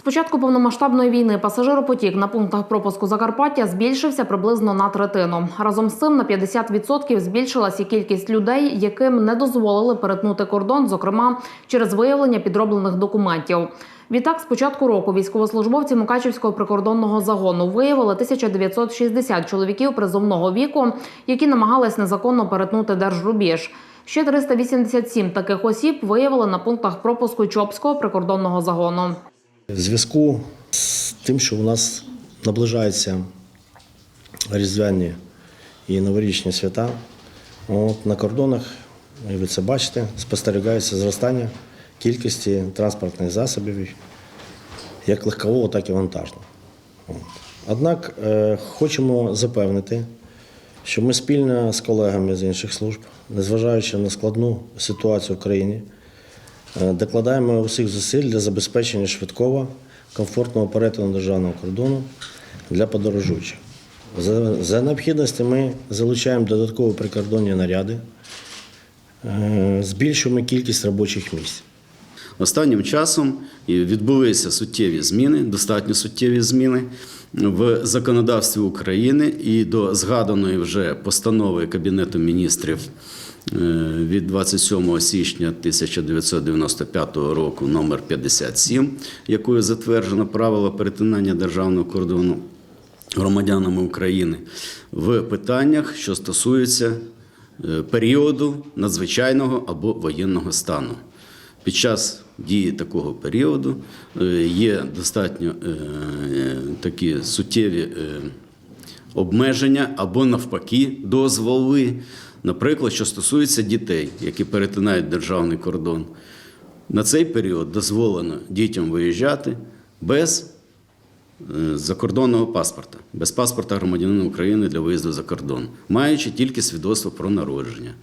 З початку повномасштабної війни пасажиропотік на пунктах пропуску Закарпаття збільшився приблизно на третину. Разом з цим на 50% збільшилась і кількість людей, яким не дозволили перетнути кордон, зокрема через виявлення підроблених документів. Відтак, з початку року військовослужбовці Мукачівського прикордонного загону виявили 1960 чоловіків призовного віку, які намагались незаконно перетнути держрубіж. Ще 387 таких осіб виявили на пунктах пропуску Чопського прикордонного загону. В зв'язку з тим, що у нас наближаються різдвяні і новорічні свята, от, на кордонах, і ви це бачите, спостерігається зростання кількості транспортних засобів, як легкового, так і вантажного. Однак е, хочемо запевнити, що ми спільно з колегами з інших служб, незважаючи на складну ситуацію в країні, Докладаємо усіх зусиль для забезпечення швидкого, комфортного перетину державного кордону для подорожуючих. За, за необхідності ми залучаємо додаткові прикордонні наряди, е, збільшуємо кількість робочих місць. Останнім часом відбулися суттєві зміни, достатньо суттєві зміни в законодавстві України і до згаданої вже постанови Кабінету міністрів е, від 27 січня 1995 року номер 57, якою затверджено правила перетинання державного кордону громадянами України в питаннях, що стосуються е, періоду надзвичайного або воєнного стану. Під час дії такого періоду е, є достатньо е, такі суттєві е, обмеження або навпаки дозволи, наприклад, що стосується дітей, які перетинають державний кордон. На цей період дозволено дітям виїжджати без закордонного паспорта, без паспорта громадянина України для виїзду за кордон, маючи тільки свідоцтво про народження.